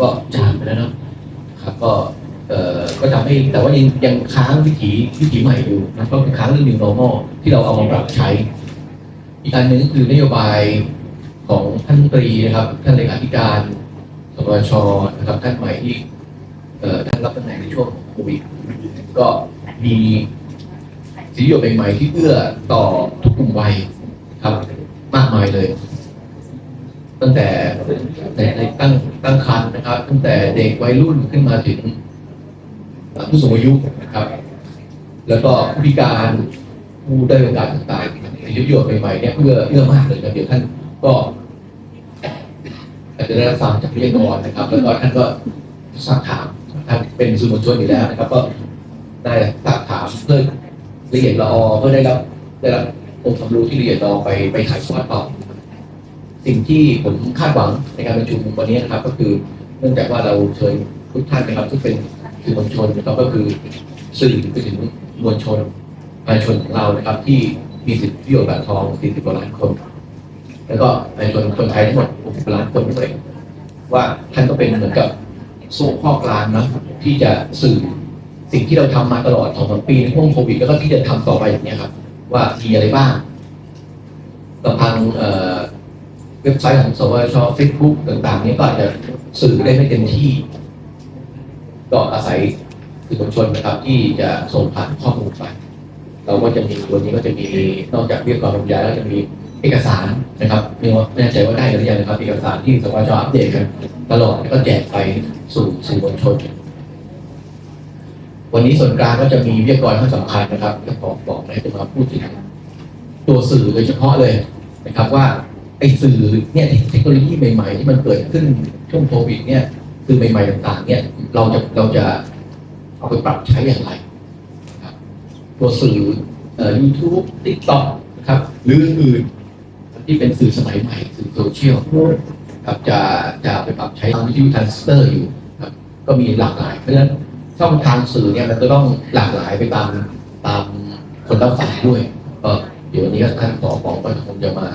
ก็จากไปแล้วนะครับ ก็เอ่อก็ทำให้แต่ว่ายังยังค้างวิถีวิถีใหม่อยู่นะก็คือค้างเรื่อง new normal ที่เราเอามาปรับใช้ อีกอันหนึ่งคือนโยบายของท่านตรีนะครับท่านเลขาธิการสปชนะครับท่านใหม่ที่เอ่อท่านรับตำแหน่งในช่วงโควิดก็มีสิโยบายใหม่ที่เอื้อต่อทุกกลุ่มวัยครับ มากมายเลย ตั้งแต่ในตั้ง ตั้งแต่เด็กวัยรุ่นขึ้นมาถึงผู้สูงอายุนะครับ แล้วก็ผู้พิการผู้ได้โอกาสต่างๆในยุโยนใหม่ๆเนี่ยเพื่อเอื้อมากเลยครับเดี๋ยวท่านก็อาจจะได้รับฟังจากวิทยากรนะครับ แล้วก็ท่านก็สักถามท่านเป็นสื่อมวลชนอยู่แล้วนะครับ ก็ได้สักถามเพื่อละเอียดละออเพื่อได้รับได้รับองค์ความรู้ที่ละเอียดละออไปไปถ่ายทอดต่อสิ่งที่ผมคาดหวังในการประชุมวันนี้นะครับ ก็คือ เนื่องจากว่าเราเชิญทุกท่านนะครับที่เป็นสื่อมวลชนนะครับก็คือสื่อไปถึงมวลชนประชาชนของเรานะครับ ที่มีสิทธิประโยชน์บัตรทอง 40กว่าล้านคน แล้วก็ประชาชนคนไทยทั้งหมด 60ล้านคนด้วยว่าท่านก็เป็นเหมือนกับโซ่ข้อกลางนะที่จะสื่อสิ่งที่เราทำมาตลอดสองสามปีในช่วงโควิดแล้วก็ที่จะทำต่อไปอย่างนี้ครับ ว่ามีอะไรบ้างลำพัง เว็บไซต์ของสวชเฟซบุ๊กต่างๆ นี้ก็อาจจะสื่อได้ไม่เต็มที่ ก็อาศัยสื่อมวลชนนะครับที่จะส่งผ่านข้อมูลไป เราก็จะมีวันนี้ก็จะมีนอกจากเรียกความบรรยายแล้วจะมีเอกสารนะครับไม่ว่าแน่ใจว่าได้หรือยังนะครับ เอกสารที่สวชอัปเดตกันตลอดแล้วก็แจกไปสู่สื่อมวลชน วันนี้ส่วนกลางก็จะมีวิทยากรท่านสำคัญนะครับจะบอกบอกให้จะมาพูดถึงตัวสื่อโดยเฉพาะเลยนะครับว่า ไอ้สื่อเนี่ยเทคโนโลยีใหม่ๆ ที่มันเกิดขึ้นช่วงโควิดเนี่ยสื่อใหม่ๆต่างๆ เนี่ยเราจะเราจะเอาไปปรับใช้อย่างไรตัวสื่อเอ่อ YouTube TikTok นะครับ หรืออื่นที่เป็นสื่อสมัยใหม่ สื่อโซเชียลครับจะจะไปปรับใช้ทางวิทยุทรานสเตอร์อยู่ครับก็มีหลากหลายเพราะฉะนั้นช่องทางสื่อเนี่ยมันก็ต้องหลากหลายไปตามตามคนรับฟังด้วยก็เดี๋ยววันนี้ก็ท่านผอบอกว่าคงจะมา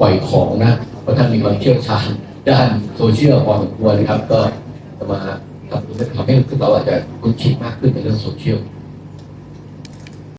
ปล่อยของนะเพราะท่านมีความเชี่ยวชาญด้านโซเชียลพอสมควรนะครับ ก็จะมาทำให้ทำให้พวกเราอาจจะคุ้นชินมากขึ้นในเรื่องโซเชียล